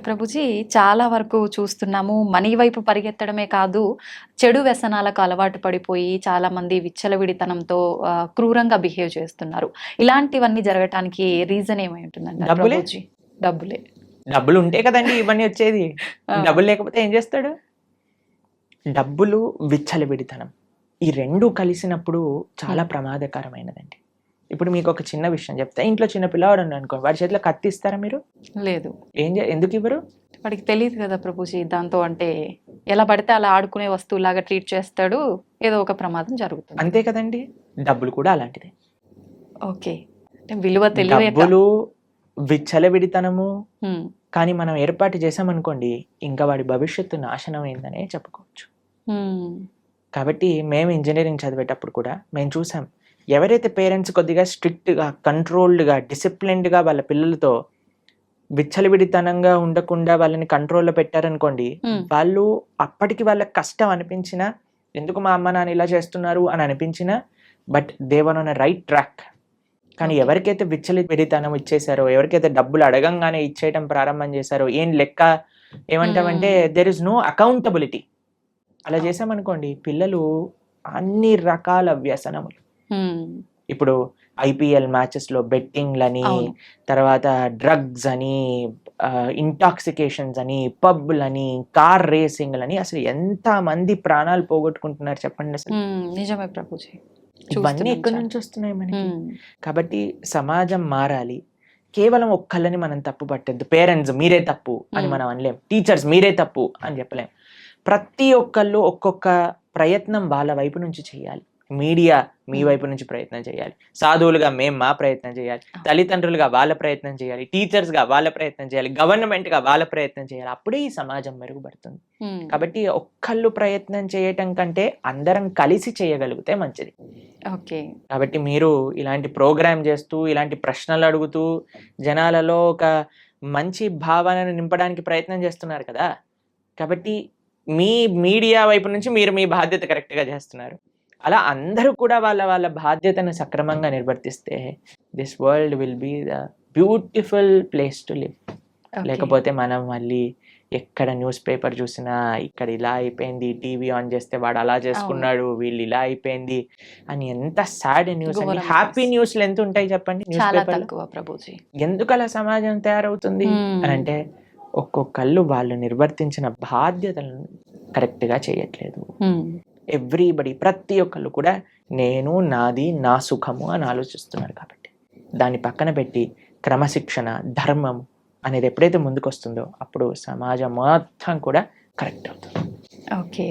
ప్రభుజీ చాలా వరకు చూస్తున్నాము. మనీ వైపు పరిగెత్తడమే కాదు చెడు వ్యసనాలకు అలవాటు పడిపోయి చాలా మంది విచ్చలవిడితనంతో క్రూరంగా బిహేవ్ చేస్తున్నారు. ఇలాంటివన్నీ జరగటానికి రీజన్ ఏమై ఉంటుందండి డబ్బులే? ప్రభుజీ? డబ్బులే. డబ్బులు ఉంటే కదండి ఇవన్నీ వచ్చేది. డబ్బులు లేకపోతే ఏం చేస్తాడు? డబ్బులు విచ్చలవిడితనం. ఈ రెండు కలిసినప్పుడు చాలా ప్రమాదకరమైనదండి. ఇప్పుడు మీకు ఒక చిన్న విషయం చెప్తా. ఇంట్లో చిన్న పిల్లవాడు ఉన్నాడు అనుకో వాడి చేతిలో కత్తి ఇస్తారా మీరు? లేదు. ఏం ఎందుకు ఇవ్వరు? వాడికి తెలియదు కదా ప్రభుజీ దాంతో అంటే ఎలా పడితే అలా ఆడుకునే వస్తువులాగా ట్రీట్ చేస్తాడు ఏదో ఒక ప్రమాదం జరుగుతుంది. అంతే కదండి? డబ్బులు కూడా అలాంటిదే. ఓకే. అంటే విలువ తెలియక డబ్బులు విచ్చలవిడితనము కానీ మనం ఏర్పాటు చేసామనుకోండి ఇంకా వాడి భవిష్యత్తు నాశనం అయిందనే చెప్పుకోవచ్చు. కాబట్టి మేము ఇంజనీరింగ్ చదివేటప్పుడు కూడా మేము చూసాం ఎవరైతే పేరెంట్స్ కొద్దిగా స్ట్రిక్ట్గా కంట్రోల్డ్గా డిసిప్లిన్డ్గా వాళ్ళ పిల్లలతో విచ్చలవిడితనంగా ఉండకుండా వాళ్ళని కంట్రోల్లో పెట్టారనుకోండి వాళ్ళు అప్పటికి వాళ్ళకి కష్టం అనిపించినా ఎందుకు మా అమ్మ నాన్న ఇలా చేస్తున్నారు అని అనిపించినా but they're on right track. కానీ. ఎవరికైతే విచ్చలి విడితనం ఇచ్చేసారో ఎవరికైతే డబ్బులు అడగంగానే ఇచ్చేయటం ప్రారంభం చేశారో ఏం లెక్క ఏమంటామంటే దెర్ ఇస్ నో అకౌంటబిలిటీ అలా. చేసామనుకోండి పిల్లలు అన్ని రకాల వ్యసనములు. ఇప్పుడు ఐపీఎల్ మ్యాచెస్లో బెట్టింగ్లని తర్వాత డ్రగ్స్ అని ఇంటాక్సికేషన్స్ అని పబ్లని కార్ రేసింగ్లని అసలు ఎంత మంది ప్రాణాలు పోగొట్టుకుంటున్నారు చెప్పండి అసలు. నిజమే ప్రభుజీ. ఇవన్నీ ఎక్కడి. నుంచి వస్తున్నాయి మనకి? కాబట్టి సమాజం మారాలి. కేవలం ఒక్కళ్ళని మనం తప్పు పట్టద్దు. పేరెంట్స్ మీరే తప్పు అని. మనం అనలేం. టీచర్స్ మీరే తప్పు అని చెప్పలేం. ప్రతి ఒక్కళ్ళు ఒక్కొక్క ప్రయత్నం వాళ్ళ వైపు నుంచి చేయాలి. మీడియా మీ Hmm. వైపు నుంచి ప్రయత్నం చేయాలి. సాధువులుగా మేము మా ప్రయత్నం చేయాలి. తల్లిదండ్రులుగా వాళ్ళ ప్రయత్నం చేయాలి. టీచర్స్గా వాళ్ళ ప్రయత్నం చేయాలి. గవర్నమెంట్గా వాళ్ళ ప్రయత్నం చేయాలి. అప్పుడే ఈ సమాజం మెరుగుపడుతుంది. ఉమ్, కాబట్టి ఒక్కళ్ళు ప్రయత్నం చేయటం కంటే అందరం కలిసి చేయగలిగితే మంచిది. ఓకే. కాబట్టి మీరు ఇలాంటి ప్రోగ్రామ్ చేస్తూ ఇలాంటి ప్రశ్నలు అడుగుతూ జనాలలో ఒక మంచి భావనను నింపడానికి ప్రయత్నం చేస్తున్నారు కదా. కాబట్టి మీ మీడియా వైపు నుంచి మీరు మీ బాధ్యత కరెక్ట్గా చేస్తున్నారు. అలా అందరూ కూడా వాళ్ళ వాళ్ళ బాధ్యతను సక్రమంగా నిర్వర్తిస్తే this world will be the beautiful place to live. లేకపోతే మనం మళ్ళీ ఎక్కడ న్యూస్ పేపర్ చూసినా ఇక్కడ ఇలా అయిపోయింది టీవీ ఆన్ చేస్తే వాడు అలా చేసుకున్నాడు వీళ్ళు ఇలా అయిపోయింది అని ఎంత సాడ్ న్యూస్ హ్యాపీ news. న్యూస్లు ఎంత ఉంటాయి చెప్పండి న్యూస్ పేపర్ ఎందుకు అలా సమాజం తయారవుతుంది? Hmm. అని అంటే ఒక్కొక్కళ్ళు వాళ్ళు నిర్వర్తించిన బాధ్యతలను correct గా చేయట్లేదు. ఉమ్, ఎవ్రీబడి ప్రతి ఒక్కళ్ళు కూడా నేను నాది నా సుఖము అని ఆలోచిస్తున్నారు కాబట్టి. దాన్ని పక్కన పెట్టి క్రమశిక్షణ ధర్మం అనేది ఎప్పుడైతే ముందుకు వస్తుందో అప్పుడు సమాజం మొత్తం కూడా కరెక్ట్ అవుతుంది. ఓకే